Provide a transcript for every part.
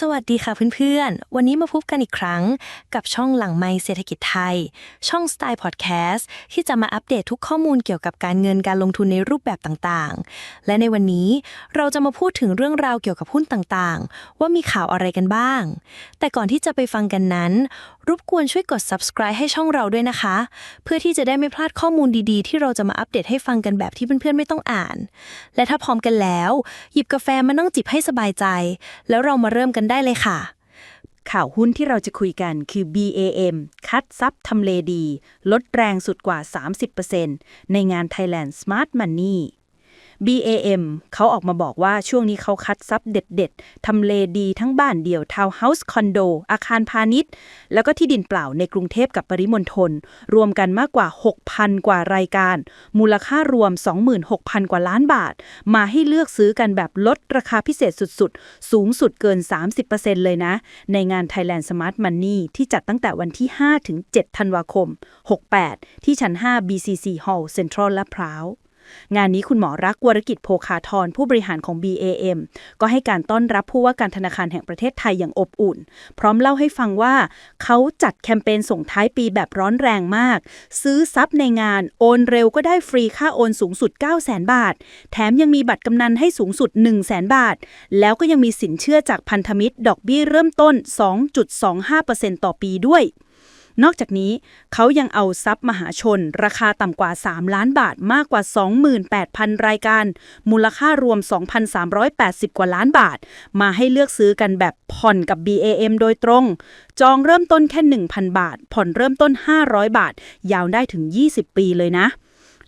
สวัสดีค่ะเพื่อนๆ วันนี้มาพบกันอีกครั้งกับช่องหลังไมค์เศรษฐกิจไทย ช่องสไตล์พอดแคสต์ที่จะมาอัปเดตทุกข้อมูลเกี่ยวกับการเงินการลงทุนในรูปแบบต่างๆ และในวันนี้เราจะมาพูดถึงเรื่องราวเกี่ยวกับหุ้นต่างๆ ว่ามีข่าวอะไรกันบ้าง แต่ก่อนที่จะไปฟังกันนั้น รบกวนช่วยกด subscribe ให้ช่องเราด้วยนะคะ เพื่อที่จะได้ไม่พลาดข้อมูลดีๆ ที่เราจะมาอัปเดตให้ฟังกันแบบที่เพื่อนๆไม่ต้องอ่าน และถ้าพร้อมกันแล้ว หยิบกาแฟมานั่งจิบให้สบายใจ แล้วเรามาเริ่มกันได้เลยค่ะ ข่าวหุ้นที่เราจะคุยกันคือ BAM คัดซับทำเลดี ลดแรงสุดกว่า 30%ในงาน Thailand Smart Money BAM เขาออกมาบอกว่าช่วงนี้เขาคัดซับเด็ดๆ ทำเลดีทั้งบ้านเดี่ยวทาวน์เฮาส์คอนโด อาคารพาณิชย์ แล้วก็ที่ดินเปล่าในกรุงเทพกับปริมณฑลรวมกันมากกว่า 6,000 กว่ารายการ มูลค่ารวม 26,000 กว่าล้านบาท มาให้เลือกซื้อกันแบบลดราคาพิเศษสุดๆ สูงสุดเกิน 30%เลยนะ ในงาน Thailand Smart Money ที่จัดตั้งแต่วันที่ 5 ถึง 7 ธันวาคม 68 ที่ชั้น 5 BCC Hall Central ลาดพร้าว งานนี้คุณหมอรักวรกิจโภคาธรผู้บริหารของ BAM ก็ให้การต้อนรับผู้ว่าการธนาคารแห่งประเทศไทยอย่างอบอุ่น พร้อมเล่าให้ฟังว่า เขาจัดแคมเปญส่งท้ายปีแบบร้อนแรงมาก ซื้อซับในงานโอนเร็วก็ได้ฟรีค่าโอนสูงสุด 9 0 0 0 0 0บาท แถมยังมีบัตรกำนันให้สูงสุด 1 0 0 0 0 0 บาท แล้วก็ยังมีสินเชื่อจากพันธมิตร ดอกเบี้ยเริ่มต้น 2.25%ต่อปีด้วย นอกจากนี้เขายังเอาทรัพย์มหาชน ราคาต่ำกว่า 3 ล้านบาทมากกว่า 28,000 รายการ มูลค่ารวม 2,380 กว่าล้านบาท มาให้เลือกซื้อกันแบบผ่อนกับ BAM โดยตรง จองเริ่มต้นแค่ 1,000 บาท ผ่อนเริ่มต้น 500 บาท ยาวได้ถึง 20 ปีเลยนะ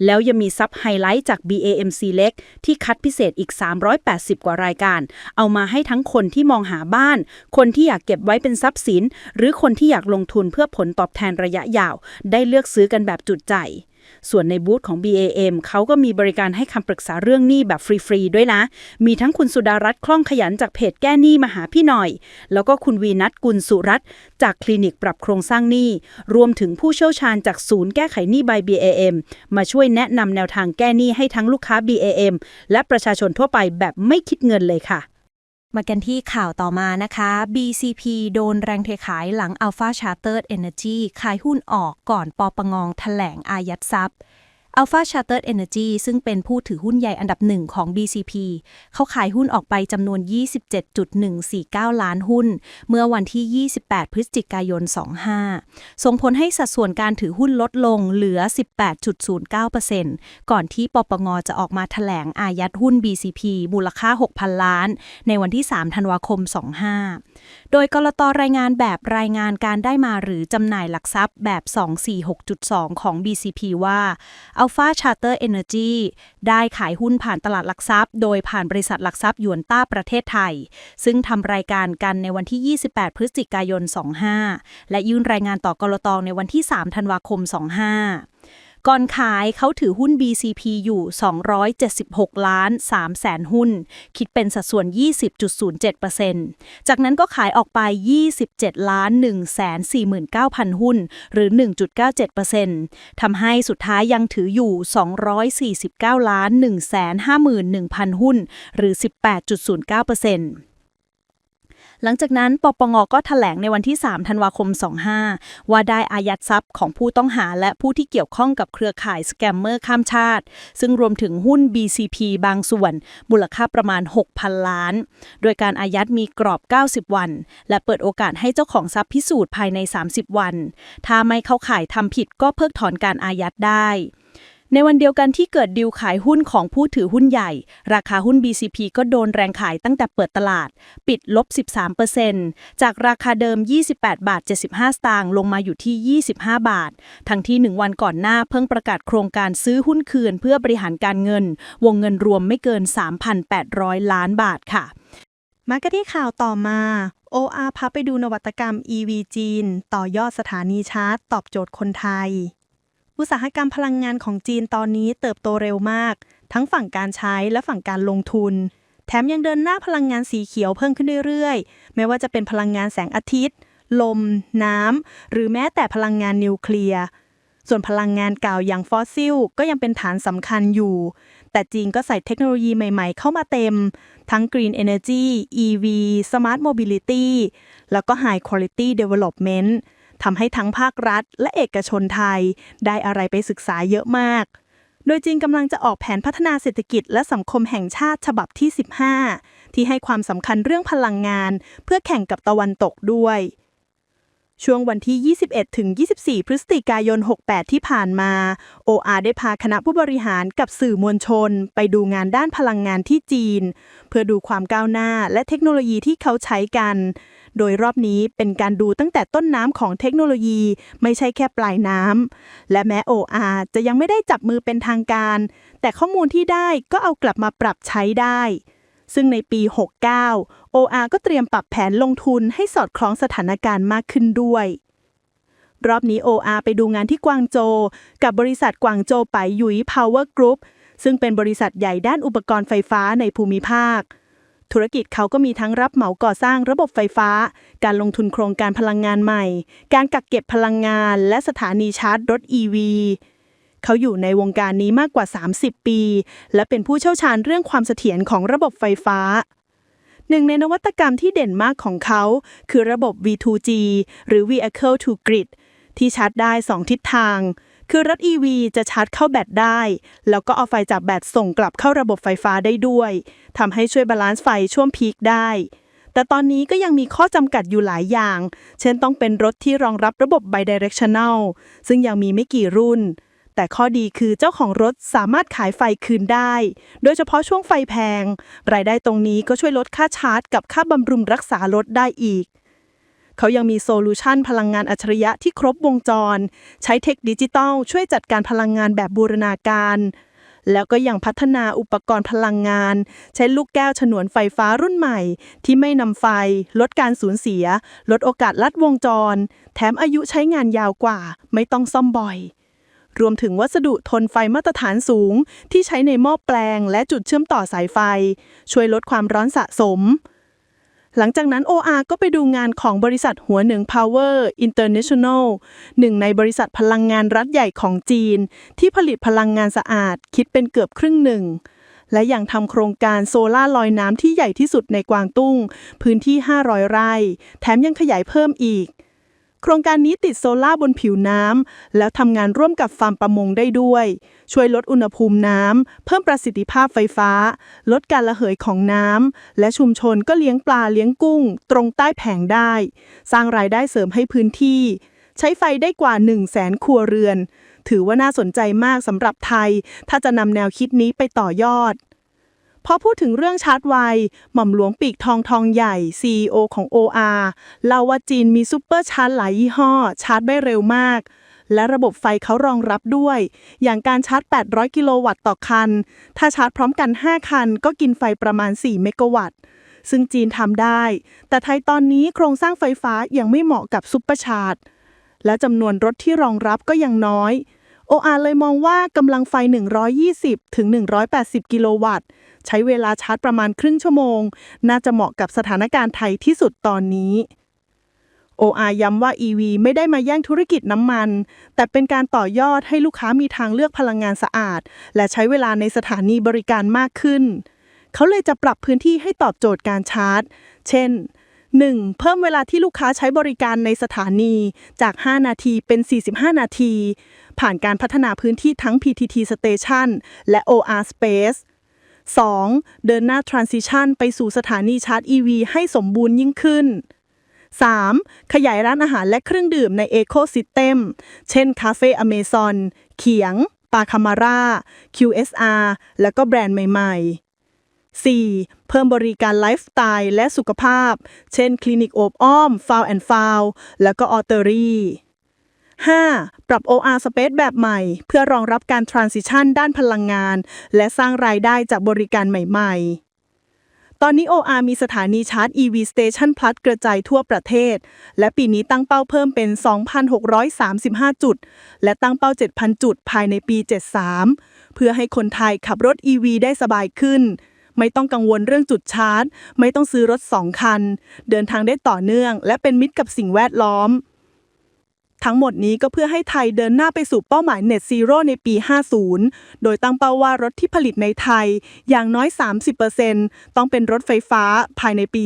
แล้วยังมีซับไฮไลท์จาก BAMC เล็กที่คัดพิเศษอีก 380 กว่ารายการ เอามาให้ทั้งคนที่มองหาบ้าน คนที่อยากเก็บไว้เป็นทรัพย์สิน หรือคนที่อยากลงทุนเพื่อผลตอบแทนระยะยาว ได้เลือกซื้อกันแบบจุดใจ ส่วนในบูธของ BAM เขาก็มีบริการให้คำปรึกษาเรื่องหนี้แบบฟรีๆด้วยนะ มีทั้งคุณสุดารัตน์คล่องขยันจากเพจแก้หนี้มาหาพี่หน่อย แล้วก็คุณวีนัทกุลสุรัตน์จากคลินิกปรับโครงสร้างหนี้ รวมถึงผู้เชี่ยวชาญจากศูนย์แก้ไขหนี้ by BAM มาช่วยแนะนำแนวทางแก้หนี้ให้ทั้งลูกค้า BAM และประชาชนทั่วไปแบบไม่คิดเงินเลยค่ะ มากันที่ข่าวต่อมานะคะ BCP โดนแรงเทขายหลัง Alpha Chartered Energy ขายหุ้นออกก่อนปอปงองแถลงอายัดทรัพย์ Alpha Chartered Energy ซึ่งเป็นผู้ถือหุ้นใหญ่อันดับหนึ่งของ BCP เขาขายหุ้นออกไปจำนวน 27.149 ล้านหุ้น เมื่อวันที่ 28 พฤศจิกายน 25 ส่งผลให้สัดส่วนการถือหุ้นลดลงเหลือ 18.09%ก่อนที่ปปงจะออกมาแถลงอายัดหุ้น BCP มูลค่า 6,000 ล้าน ในวันที่ 3 ธันวาคม 25 โดยกลตรายงานแบบรายงานการได้มาหรือจำหน่ายหลักทรัพย์แบบ 246.2 ของ BCP ว่า Alpha Charter Energy ได้ขายหุ้นผ่านตลาดหลักทรัพย์ โดยผ่านบริษัทหลักทรัพย์ยวนต้าประเทศไทย ซึ่งทำรายการกันในวันที่ 28 พฤศจิกายน 25 และยื่นรายงานต่อกรตในวันที่ 3 ธันวาคม 25 ก่อนขายเขาถือหุ้น BCP อยู่ 276 ล้าน3แสนหุ้น คิดเป็นสัดส่วน 20.07%จากนั้นก็ขายออกไป 27 ล้าน1แสน49,000 หุ้น หรือ 1.97%ทำให้สุดท้ายยังถืออยู่ 249 ล้าน1แสน51,000 หุ้น หรือ 18.09% หลังจากนั้นปปงก็ถแถลงในวันที่ 3 ธันวาคม 25 ว่าได้อายัดทรัพย์ของผู้ต้องหาและผู้ที่เกี่ยวข้องกับเครือข่ายสแกมเมอร์ข้ามชาติ ซึ่งรวมถึงหุ้น BCP บางส่วน มูลค่าประมาณ 6,000 ล้าน โดยการอายัดมีกรอบ 90 วัน และเปิดโอกาสให้เจ้าของทรัพย์พิสูจน์ภายใน 30 วัน ถ้าไม่เข้าข่ายทำผิดก็เพิกถอนการอายัดได้ ในวันเดียวกันที่เกิดดิวขายหุ้นของผู้ถือหุ้นใหญ่ ราคาหุ้น BCP ก็โดนแรงขายตั้งแต่เปิดตลาด ปิดลบ 13%จากราคาเดิม 28 บาท 75 สตางค์ลงมาอยู่ที่ 25 บาท ทั้งที่ 1 วันก่อนหน้าเพิ่งประกาศโครงการซื้อหุ้นคืนเพื่อบริหารการเงิน วงเงินรวมไม่เกิน 3,800 ล้านบาทค่ะ มากันที่ข่าวต่อมา OR พาไปดูนวัตกรรม EV จีน ต่อยอดสถานีชาร์จ ตอบโจทย์คนไทย อุตสาหกรรมพลังงานของจีนตอนนี้เติบโตเร็วมาก ทั้งฝั่งการใช้และฝั่งการลงทุน แถมยังเดินหน้าพลังงานสีเขียวเพิ่มขึ้นเรื่อยๆ ไม่ว่าจะเป็นพลังงานแสงอาทิตย์ ลม น้ำ หรือแม้แต่พลังงานนิวเคลียร์ส่วนพลังงานเก่าอย่างฟอสซิลก็ยังเป็นฐานสำคัญอยู่ แต่จีนก็ใส่เทคโนโลยีใหม่ๆ เข้ามาเต็ม ทั้ง Green Energy EV Smart Mobility แล้วก็ High Quality Development ทำให้ทั้งภาครัฐ และเอกชนไทย ได้อะไรไปศึกษาเยอะมาก โดยจีนกำลังจะออกแผนพัฒนาเศรษฐกิจและสังคมแห่งชาติฉบับที่ 15 ที่ให้ความสำคัญเรื่องพลังงาน เพื่อแข่งกับตะวันตกด้วยช่วงวันที่ 21 ถึง 24 พฤศจิกายน 68 ที่ผ่านมา OR ได้พาคณะผู้บริหารกับสื่อมวลชน ไปดูงานด้านพลังงานที่จีน เพื่อดูความก้าวหน้าและเทคโนโลยีที่เขาใช้กัน โดยรอบนี้เป็นการดูตั้งแต่ต้นน้ำของเทคโนโลยี ไม่ใช่แค่ปลายน้ำ และแม้ OR จะยังไม่ได้จับมือเป็นทางการ แต่ข้อมูลที่ได้ก็เอากลับมาปรับใช้ได้ ซึ่งในปี 69 OR ก็เตรียมปรับแผนลงทุนให้สอดคล้องสถานการณ์มากขึ้นด้วยรอบนี้ OR ไปดูงานที่กวางโจ กับบริษัทกวางโจไปหยุย Power Group ซึ่งเป็นบริษัทใหญ่ด้านอุปกรณ์ไฟฟ้าในภูมิภาค ธุรกิจเขาก็มีทั้งรับเหมาก่อสร้างระบบไฟฟ้า การลงทุนโครงการพลังงานใหม่ การกักเก็บพลังงาน และสถานีชาร์จรถ EV เขาอยู่ในวงการนี้มากกว่า 30 ปี และเป็นผู้เชี่ยวชาญเรื่องความเสถียรของระบบไฟฟ้า หนึ่งในนวัตกรรมที่เด่นมากของเขา คือระบบ V2G หรือ Vehicle to Grid ที่ชาร์จได้ 2 ทิศทาง คือรถ EV จะชาร์จเข้าแบตได้ แล้วก็เอาไฟจากแบตส่งกลับเข้าระบบไฟฟ้าได้ด้วยทำให้ช่วยบาลานซ์ไฟช่วงพีคได้ แต่ตอนนี้ก็ยังมีข้อจำกัดอยู่หลายอย่าง เช่นต้องเป็นรถที่รองรับระบบ bidirectional ซึ่งยังมีไม่กี่รุ่น แต่ข้อดีคือเจ้าของรถสามารถขายไฟคืนได้ โดยเฉพาะช่วงไฟแพง รายได้ตรงนี้ก็ช่วยลดค่าชาร์จ กับค่าบำรุงรักษารถได้อีก เขายังมีโซลูชันพลังงานอัจฉริยะที่ครบวงจร ใช้เทคดิจิตอลช่วยจัดการพลังงานแบบบูรณาการ แล้วก็ยังพัฒนาอุปกรณ์พลังงาน ใช้ลูกแก้วฉนวนไฟฟ้ารุ่นใหม่ ที่ไม่นำไฟ ลดการสูญเสีย ลดโอกาสลัดวงจร แถมอายุใช้งานยาวกว่า ไม่ต้องซ่อมบ่อยรวมถึงวัสดุทนไฟมาตรฐานสูง ที่ใช้ในหม้อแปลงและจุดเชื่อมต่อสายไฟ ช่วยลดความร้อนสะสม หลังจากนั้น OR ก็ไปดูงานของบริษัทหัวเหนือง Power International หนึ่งในบริษัทพลังงานรัฐใหญ่ของจีน ที่ผลิตพลังงานสะอาดคิดเป็นเกือบครึ่งหนึ่ง และยังทำโครงการโซล่าร์ลอยน้ำที่ใหญ่ที่สุดในกวางตุ้ง พื้นที่ 500 ไร่ แถมยังขยายเพิ่มอีก โครงการนี้ติดโซล่าบนผิวน้ำ แล้วทำงานร่วมกับฟาร์มประมงได้ด้วย ช่วยลดอุณหภูมิน้ำ เพิ่มประสิทธิภาพไฟฟ้า ลดการระเหยของน้ำ และชุมชนก็เลี้ยงปลาเลี้ยงกุ้ง ตรงใต้แผงได้ สร้างรายได้เสริมให้พื้นที่ ใช้ไฟได้กว่า 1 0 0 0 0แสนครัวเรือน ถือว่าน่าสนใจมากสำหรับไทย ถ้าจะนำแนวคิดนี้ไปต่อยอด พอพูดถึงเรื่องชาร์จไวหม่อมหลวงปีกทองทองใหญ่ CEO ของ OR เล่าว่าจีนมีซูเปอร์ชาร์จหลายยี่ห้อ ชาร์จได้เร็วมาก และระบบไฟเขารองรับด้วย อย่างการชาร์จ 800 กิโลวัตต์ต่อคัน ถ้าชาร์จพร้อมกัน 5 คัน ก็กินไฟประมาณ 4 เมกะวัตต์ ซึ่งจีนทำได้ แต่ไทยตอนนี้โครงสร้างไฟฟ้ายังไม่เหมาะกับซุปเปอร์ชาร์จ และจำนวนรถที่รองรับก็ยังน้อย OR เลยมองว่ากำลังไฟ 120ถึง180 กิโลวัตต์ ใช้เวลาชาร์จประมาณครึ่งชั่วโมง น่าจะเหมาะกับสถานการณ์ไทยที่สุดตอนนี้ OR ย้ำว่า EV ไม่ได้มาแย่งธุรกิจน้ำมัน แต่เป็นการต่อยอดให้ลูกค้ามีทางเลือกพลังงานสะอาด และใช้เวลาในสถานีบริการมากขึ้น เขาเลยจะปรับพื้นที่ให้ตอบโจทย์การชาร์จ เช่น 1. เพิ่มเวลาที่ลูกค้าใช้บริการในสถานีจาก 5 นาทีเป็น 45 นาที ผ่านการพัฒนาพื้นที่ทั้ง PTT Station และ OR Space 2. เดินหน้า Transition ไปสู่สถานีชาร์จ EV ให้สมบูรณ์ยิ่งขึ้น 3. ขยายร้านอาหารและเครื่องดื่มใน Ecosystem เช่นคาเฟ่อเมซอนเขียง ปาคามาร่า QSR และก็แบรนด์ใหม่ ๆ 4. เพิ่มบริการไลฟ์สไตล์และสุขภาพ เช่น คลินิกโอบอ้อม ฟาวแอนฟาว แล้วก็ออเตอรี่ 5. ปรับ OR Space แบบใหม่ เพื่อรองรับการ Transition ด้านพลังงาน และสร้างรายได้จากบริการใหม่ๆตอนนี้ OR มีสถานีชาร์จ EV Station Plus กระจายทั่วประเทศ และปีนี้ตั้งเป้าเพิ่มเป็น 2,635 จุด และตั้งเป้า 7,000 จุดภายในปี 73 เพื่อให้คนไทยขับรถ EV ได้สบายขึ้น ไม่ต้องกังวลเรื่องจุดชาร์จ ไม่ต้องซื้อรถ 2 คัน เดินทางได้ต่อเนื่อง และเป็นมิตรกับสิ่งแวดล้อม ทั้งหมดนี้ก็เพื่อให้ไทยเดินหน้าไปสู่เป้าหมาย Net Zero ในปี 50 โดยตั้งเป้าว่ารถที่ผลิตในไทยอย่างน้อย 30%ต้องเป็นรถไฟฟ้าภายในปี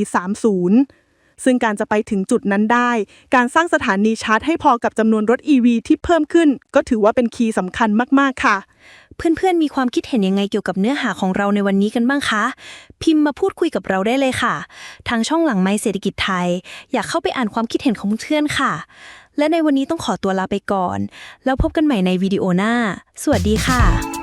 30ซึ่งการจะไปถึงจุดนั้นได้ การสร้างสถานีชาร์จให้พอกับจำนวนรถ EV ที่เพิ่มขึ้น ก็ถือว่าเป็นคีย์สำคัญมาก ๆ ค่ะ เพื่อน ๆ มีความคิดเห็นยังไงเกี่ยวกับเนื้อหาของเราในวันนี้กันบ้างคะ พิมพ์มาพูดคุยกับเราได้เลยค่ะ ทางช่องหลังไม้เศรษฐกิจไทย อยากเข้าไปอ่านความคิดเห็นของเพื่อนๆค่ะ และในวันนี้ต้องขอตัวลาไปก่อน แล้วพบกันใหม่ในวิดีโอหน้า สวัสดีค่ะ